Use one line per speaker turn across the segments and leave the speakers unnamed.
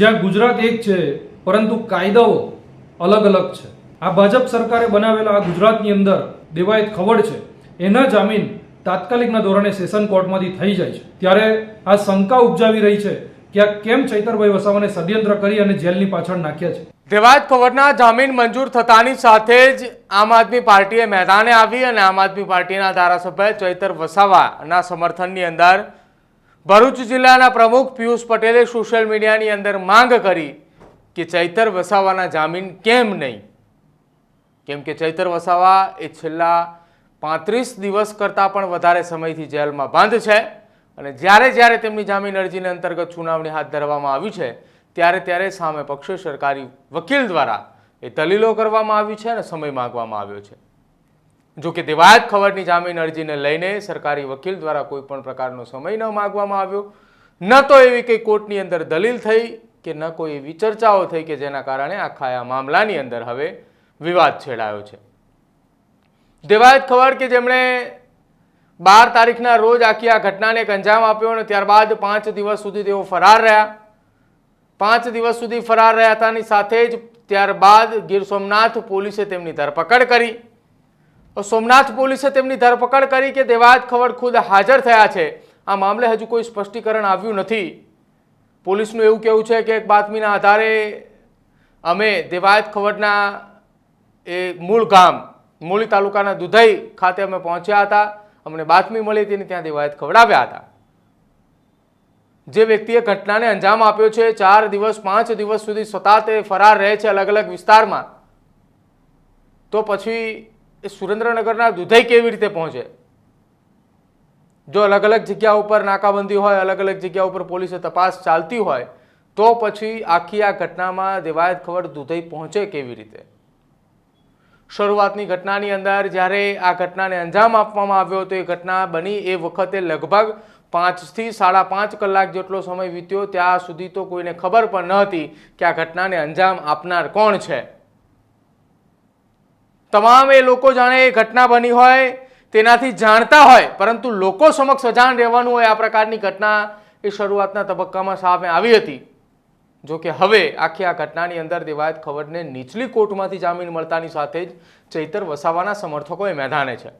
જ્યાં ગુજરાત એક છે, પરંતુ કાયદાઓ અલગ અલગ છે. આ ભાજપ સરકારે બનાવેલા આ ગુજરાતની અંદર દેવાયત ખવડ છે, એના જામીન તાત્કાલિકના ધોરણે સેશન કોર્ટમાંથી થઈ જાય છે. ત્યારે આ શંકા ઉપજાવી રહી છે કે આ કેમ ચૈતરભાઈ વસાવાને ષડયંત્ર કરી અને જેલની પાછળ નાખ્યા છે.
દેવાયત ખવડના જામીન મંજૂર થતાની સાથે જ આમ આદમી પાર્ટીએ મેદાને આવી અને આમ આદમી પાર્ટીના ધારાસભ્ય ચૈતર વસાવાના સમર્થનની અંદર ભરૂચ જિલ્લાના પ્રમુખ પિયુષ પટેલે સોશિયલ મીડિયાની અંદર માંગ કરી કે ચૈતર વસાવાના જામીન કેમ નહીં? કેમ કે ચૈતર વસાવા એ છેલ્લા પાંત્રીસ દિવસ કરતાં પણ વધારે સમયથી જેલમાં બંધ છે અને જ્યારે જ્યારે તેમની જામીન અરજીને અંતર્ગત સુનાવણી હાથ ધરવામાં આવી છે, ત્યારે ત્યારે સામે પક્ષે સરકારી વકીલ દ્વારા એ દલીલો કરવામાં આવી છે અને સમય માગવામાં આવ્યો છે. જો કે દેવાયત ખબરની જામીન અરજીને લઈને સરકારી વકીલ દ્વારા કોઈ પણ પ્રકારનો સમય ન માગવામાં આવ્યો. ન તો એવી કંઈ કોર્ટની અંદર દલીલ થઈ કે ન કોઈ એવી ચર્ચાઓ થઈ કે જેના કારણે આખા આ મામલાની અંદર હવે વિવાદ છેડાયો છે. દેવાયત ખબર કે જેમણે બાર તારીખના રોજ આખી આ ઘટનાને એક અંજામ આપ્યો અને ત્યારબાદ પાંચ દિવસ સુધી તેઓ ફરાર રહ્યા. પાંચ દિવસ સુધી ફરાર રહ્યા હતાની સાથે જ ત્યારબાદ ગીર સોમનાથ પોલીસે તેમની ધરપકડ કરી. સોમનાથ પોલીસે તેમની ધરપકડ કરી કે દેવાયત ખવડ ખુદ હાજર થયા છે. આ મામલે હજુ કોઈ સ્પષ્ટીકરણ આવ્યું નથી. પોલીસનું એવું કહેવું છે કે એક બાતમીના આધારે અમે દેવાયત ખવડના એ મૂળ ગામ, મૂળી તાલુકાના દુધઈ ખાતે અમે પહોંચ્યા હતા. અમને બાતમી મળી હતી ત્યાં દેવાયત ખવડાવ્યા હતા. જે વ્યક્તિએ ઘટનાને અંજામ આપ્યો છે, ચાર દિવસ, પાંચ દિવસ સુધી સતત ફરાર રહે છે અલગ અલગ વિસ્તારમાં. તો પછી એ સુરેન્દ્રનગરના દુધઈ કેવી રીતે પહોંચે? જો અલગ અલગ જગ્યા ઉપર નાકાબંધી હોય, અલગ અલગ જગ્યા ઉપર પોલીસે તપાસ ચાલતી હોય, તો પછી આખી આ ઘટનામાં દેવાયત ખબર દુધઈ પહોંચે કેવી રીતે? શરૂઆતની ઘટનાની અંદર જ્યારે આ ઘટનાને અંજામ આપવામાં આવ્યો હતો, એ ઘટના બની એ વખતે લગભગ પાંચથી સાડા પાંચ કલાક જેટલો સમય વીત્યો, ત્યાં સુધી તો કોઈને ખબર પણ ન હતી કે આ ઘટનાને અંજામ આપનાર કોણ છે. તમામ એ લોકો જાણે એ ઘટના બની હોય, તેનાથી જાણતા હોય, પરંતુ લોકો સમક્ષ અજાણ રહેવાનું હોય આ પ્રકારની ઘટના એ શરૂઆતના તબક્કામાં સામે આવી હતી. જો કે હવે આખી આ ઘટનાની અંદર દેવાયત ખબરને નીચલી કોર્ટમાંથી જામીન મળતાની સાથે જ ચૈતર વસાવાના સમર્થકો એ મેદાને છે.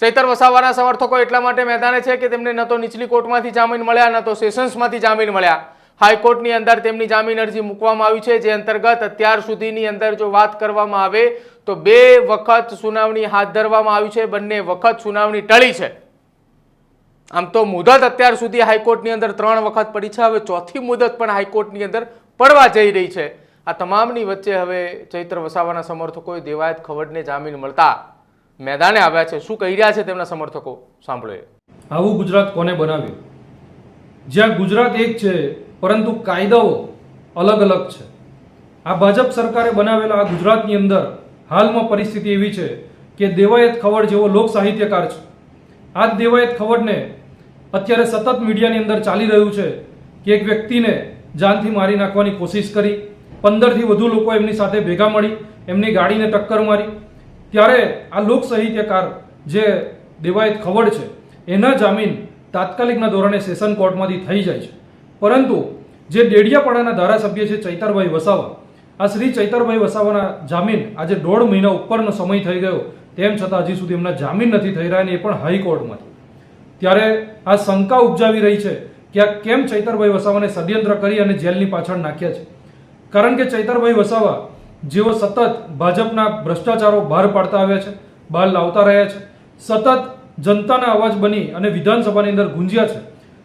ચૈતર વસાવાના સમર્થકો એટલા માટે મેદાને છે કે તેમને ન તો નીચલી કોર્ટમાંથી જામીન મળ્યા, ન તો સેશન્સમાંથી જામીન મળ્યા. હાઈકોર્ટની અંદર તેમની જામીન અરજી મૂકવામાં આવી છે, જે અંતર્ગત અત્યાર સુધીની અંદર જો વાત કરવામાં આવે તો બે વખત સુનાવણી હાથ ધરવામાં આવી છે, બંને વખત સુનાવણી ટળી છે. આમ તો મુદત અત્યાર સુધી હાઈકોર્ટની અંદર ત્રણ વખત પડી છે, હવે ચોથી મુદત પણ હાઈકોર્ટની અંદર પડવા જઈ રહી છે. આ તમામની વચ્ચે હવે ચૈત્ર વસાવાના સમર્થકોએ દેવાયત ખવડને જામીન મળતા મેદાને આવ્યા છે. શું કહી રહ્યા છે તેમના સમર્થકો? સાંભળો
આવું ગુજરાત કોને બનાવ્યું? જ્યાં ગુજરાત એક છે, પરંતુ કાયદાઓ અલગ અલગ છે. આ ભાજપ સરકારે બનાવેલા આ ગુજરાતની અંદર હાલમાં પરિસ્થિતિ એવી છે કે દેવાયત ખવડ જેવો લોક સાહિત્યકાર છે. આ દેવાયત ખવડને અત્યારે સતત મીડિયાની અંદર ચાલી રહ્યું છે કે એક વ્યક્તિને જાનથી મારી નાખવાની કોશિશ કરી, પંદરથી વધુ લોકો એમની સાથે ભેગા મળી, એમની ગાડીને ટક્કર મારી. ત્યારે આ લોક સાહિત્યકાર જે દેવાયત ખવડ છે, એના જામીન તાત્કાલિકના ધોરણે સેશન કોર્ટમાંથી થઈ જાય છે. પરંતુ જે ડેડિયાપાડાના ધારાસભ્ય છે ચૈતરભાઈ વસાવા આ શ્રી ચૈતરભાઈ વસાવાના જામીન આજે દોઢ મહિના ઉપરનો સમય થઈ ગયો. તેમ છતાં હજી સુધી એમના જામીન નથી થઈ રહ્યા એ પણ હાઈકોર્ટમાંથી. ત્યારે આ શંકા ઉપજાવી રહી છે કે આ કેમ ચૈતરભાઈ વસાવાને ષડયંત્ર કરી અને જેલની પાછળ નાખ્યા છે. કારણ કે ચૈતરભાઈ વસાવા જેઓ સતત ભાજપના ભ્રષ્ટાચારો બહાર પાડતા આવ્યા છે, બહાર લાવતા રહ્યા છે, સતત જનતાના અવાજ બની અને વિધાનસભાની અંદર ગુંજ્યા છે.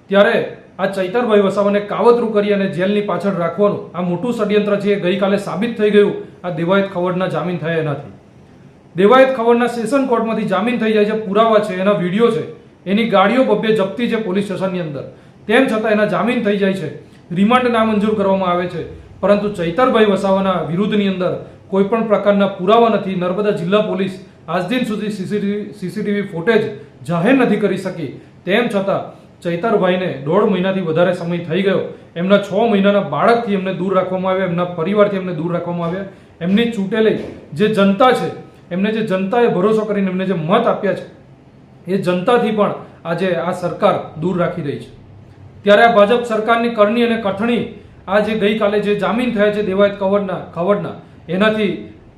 ત્યારે આ ચૈતરભાઈ વસાવાને કાવતરું કરી અને જેલની પાછળ રાખવાનું આ મોટું ષડયંત્ર છે એ ગઈકાલે સાબિત થઈ ગયું. આ દેવાયત ખવડના જામીન થયા એનાથી. દેવાયત ખવડના સેશન કોર્ટમાંથી જામીન થઈ જાય છે, પુરાવા છે, એના વીડિયો છે. એની ગાડીઓ બબ્બે જપ્તી છે પોલીસ સ્ટેશનની અંદર. તેમ છતાં એના જામીન થઈ જાય છે. રિમાન્ડ નામંજૂર કરવામાં આવે છે. પરંતુ ચૈતરભાઈ વસાવાના વિરુદ્ધની અંદર કોઈ પણ પ્રકારના પુરાવા નથી. નર્મદા જિલ્લા પોલીસ આજ દિન સુધી સીસીટીવી સીસીટીવી ફૂટેજ જાહેર નથી કરી શકી. તેમ છતાં ચૈતરભાઈને દોઢ મહિનાથી વધારે સમય થઈ ગયો. એમના છ મહિનાના બાળકથી એમને દૂર રાખવામાં આવ્યા, એમના પરિવારથી એમને દૂર રાખવામાં આવ્યા. એમની ચૂંટેલી જે જનતા છે, એમને જે જનતાએ ભરોસો કરીને એમને જે મત આપ્યા છે, એ જનતાથી પણ આજે આ સરકાર દૂર રાખી રહી છે. ત્યારે આ ભાજપ સરકારની કરણી અને કથણી આ જે ગઈકાલે જે જામીન થયા છે દેવાયત કવડના ખવડના, એનાથી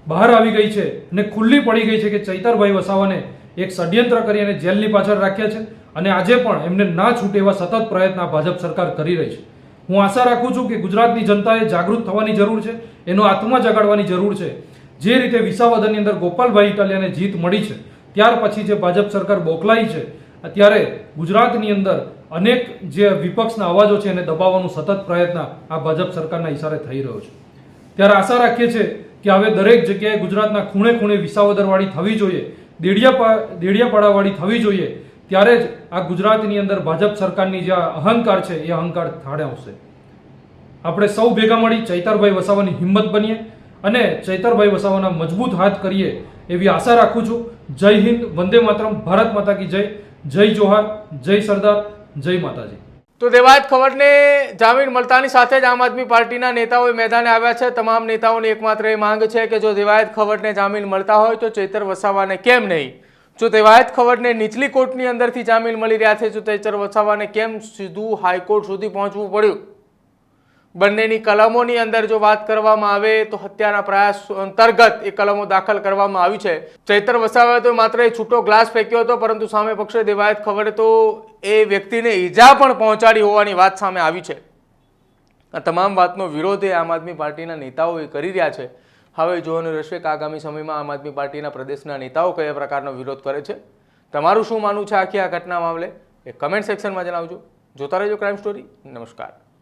બહાર આવી ગઈ છે અને ખુલ્લી પડી ગઈ છે કે ચૈતરભાઈ વસાવાને એક ષડયંત્ર કરી અને જેલની પાછળ રાખ્યા છે. અને આજે પણ એમને ના છૂટે એવા સતત પ્રયત્ન ભાજપ સરકાર કરી રહી છે. હું આશા રાખું છું કે ગુજરાતની જનતાએ જાગૃત થવાની જરૂર છે, એનો આત્મા જગાડવાની જરૂર છે. જે રીતે વિસાવદનની અંદર ગોપાલભાઈ ઇટાલિયાને જીત મળી છે, ત્યાર પછી જે ભાજપ સરકાર બોકલાઈ છે, અત્યારે ગુજરાતની અંદર અનેક જે વિપક્ષના અવાજો છે એને દબાવવાનો સતત પ્રયત્ન આ ભાજપ સરકારના ઇશારે થઈ રહ્યો છે. ત્યારે આશા રાખીએ છીએ કે હવે દરેક જગ્યાએ ગુજરાતના ખૂણે ખૂણે વિસાવદરવાળી થવી જોઈએ દેડિયાપા દેડિયાપાડાવાળી થવી જોઈએ ત્યારે જ આ ગુજરાતની અંદર ભાજપ સરકારની જે અહંકાર છે, એ અહંકાર થાળે આવશે. આપણે સૌ ભેગા મળી ચૈતરભાઈ વસાવાની હિંમત બનીએ અને ચૈતરભાઈ વસાવાના મજબૂત હાથ કરીએ એવી આશા રાખું છું. જય હિન્દ, વંદે માતરમ, ભારત માતા કી જય. જય જોહાર, જય સરદાર, જય માતાજી.
તો દેવાયત ખબરને જામીન મળતાની સાથે જ આમ આદમી પાર્ટીના નેતાઓ મેદાને આવ્યા છે. તમામ નેતાઓની એકમાત્ર એ માંગ છે કે જો દેવાયત ખબરને જામીન મળતા હોય તો ચૈતર વસાવાને કેમ નહીં? જો તેવાયત ખબરને નીચલી કોર્ટની અંદરથી જામીન મળી રહ્યા છે ચુતેચર વસાવાને કેમ સીધું હાઈકોર્ટ સુધી પહોંચવું પડ્યું? બંનેની કલમોની અંદર જો વાત કરવામાં આવે તો હત્યાના પ્રયાસ અંતર્ગત એ કલમો દાખલ કરવામાં આવી છે. ચૈતર વસાવાએ તો માત્ર એ છૂટો ગ્લાસ ફેંક્યો હતો, પરંતુ સામે પક્ષે દેવાયત ખબર તો એ વ્યક્તિને ઈજા પણ પહોંચાડી હોવાની વાત સામે આવી છે. આ તમામ વાતનો વિરોધ એ આમ આદમી પાર્ટીના નેતાઓએ કરી રહ્યા છે. હવે જોવાનું રહેશે કે આગામી સમયમાં આમ આદમી પાર્ટીના પ્રદેશના નેતાઓ કયા પ્રકારનો વિરોધ કરે છે? તમારું શું માનવું છે આખી આ ઘટના મામલે? એ કમેન્ટ સેક્શનમાં જણાવજો. જોતા રહેજો ક્રાઇમ સ્ટોરી નમસ્કાર.